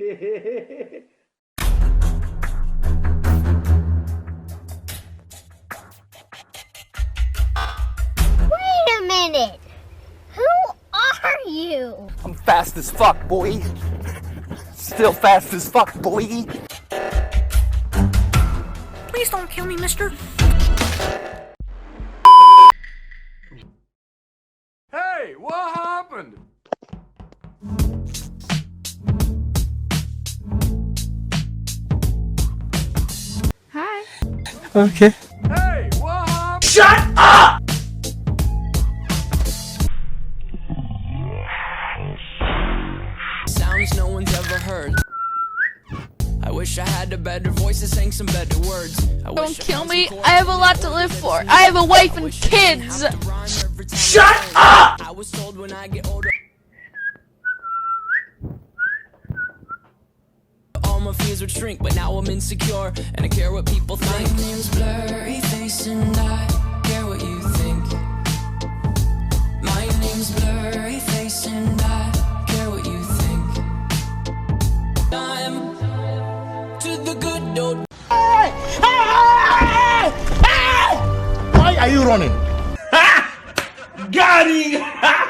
Wait a minute. Who are you? I'm fast as fuck, boy. Still fast as fuck, boy. Please don't kill me, mister. Hey, what happened? Okay. Hey, what happened? sounds no one's ever heard. I wish I had a better voice that sang some better words. I Don't kill me. I have a lot to live for. I have a wife and kids. Shut up! I was told when I get older. My fears would shrink, but now I'm insecure and I care what people think. My name's Blurry Face and I care what you think. My name's Blurry Face and I care what you think. I'm to the good old. Why are you running? Got him!